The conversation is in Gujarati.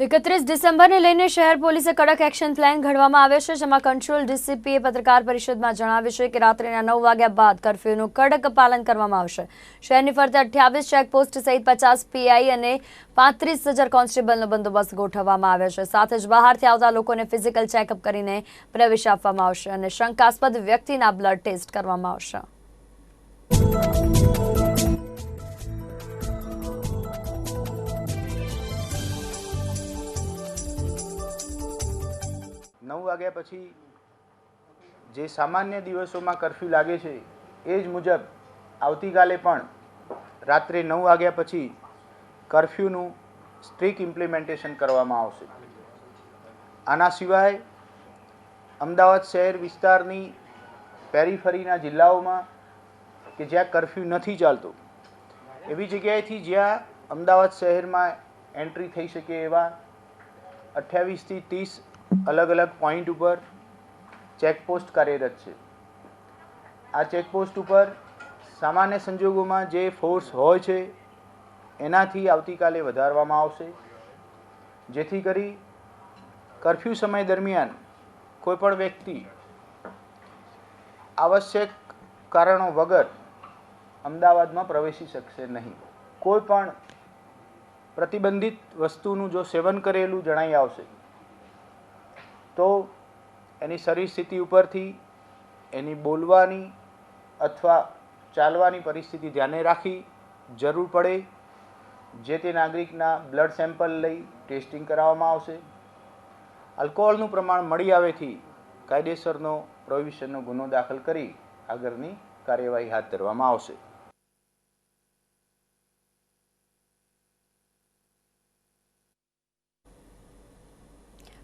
એકત્રીસ ડિસેમ્બરને લઈને શહેર પોલીસે કડક એક્શન પ્લાન ઘડવામાં આવ્યો છે, જેમાં કંટ્રોલ ડીસીપીએ પત્રકાર પરિષદમાં જણાવ્યું છે કે રાત્રિના નવ વાગ્યા બાદ કર્ફ્યુનું કડક પાલન કરવામાં આવશે. શહેરની ફરતે અઠ્યાવીસ ચેકપોસ્ટ સહિત પચાસ પીઆઈ અને પાંત્રીસ હજાર કોન્સ્ટેબલનો બંદોબસ્ત ગોઠવવામાં આવ્યો છે. સાથે જ બહારથી આવતા લોકોને ફિઝિકલ ચેકઅપ કરીને પ્રવેશ આપવામાં આવશે અને શંકાસ્પદ વ્યક્તિના બ્લડ ટેસ્ટ કરવામાં આવશે. નવ વાગ્યા પછી જે સામાન્ય દિવસોમાં કરફ્યુ લાગે છે, એ જ મુજબ આવતીકાલે પણ રાત્રે નવ વાગ્યા પછી કરફ્યુનું સ્ટ્રિક ઇમ્પ્લિમેન્ટેશન કરવામાં આવશે. આના સિવાય અમદાવાદ શહેર વિસ્તારની પેરીફરીના જિલ્લાઓમાં કે જ્યાં કરફ્યુ નથી ચાલતો, એવી જગ્યાએથી જ્યાં અમદાવાદ શહેરમાં એન્ટ્રી થઈ શકે એવા અઠ્યાવીસથી ત્રીસ અલગ અલગ પોઈન્ટ ઉપર ચેકપોસ્ટ કાર્યરત છે. આ ચેકપોસ્ટ ઉપર સામાન્ય સંજોગોમાં જે ફોર્સ હોય છે, એનાથી આવતીકાલે વધારવામાં આવશે. જેથી કરી કરફ્યુ સમય દરમિયાન કોઈપણ વ્યક્તિ આવશ્યક કારણો વગર અમદાવાદમાં પ્રવેશી શકશે નહીં. કોઈ પણ પ્રતિબંધિત વસ્તુનું જો સેવન કરેલું જણાઈ આવશે. તો એની શરીર સ્થિતિ ઉપરથી, એની બોલવાની અથવા ચાલવાની પરિસ્થિતિ ધ્યાને રાખી જરૂર પડે, જે તે નાગરિકના બ્લડ સેમ્પલ લઈ ટેસ્ટિંગ કરાવવામાં આવશે. આલ્કોહોલનું પ્રમાણ મળી આવેથી કાયદેસરનો પ્રોહિબિશનનો ગુનો દાખલ કરી આગળની કાર્યવાહી હાથ ધરવામાં આવશે.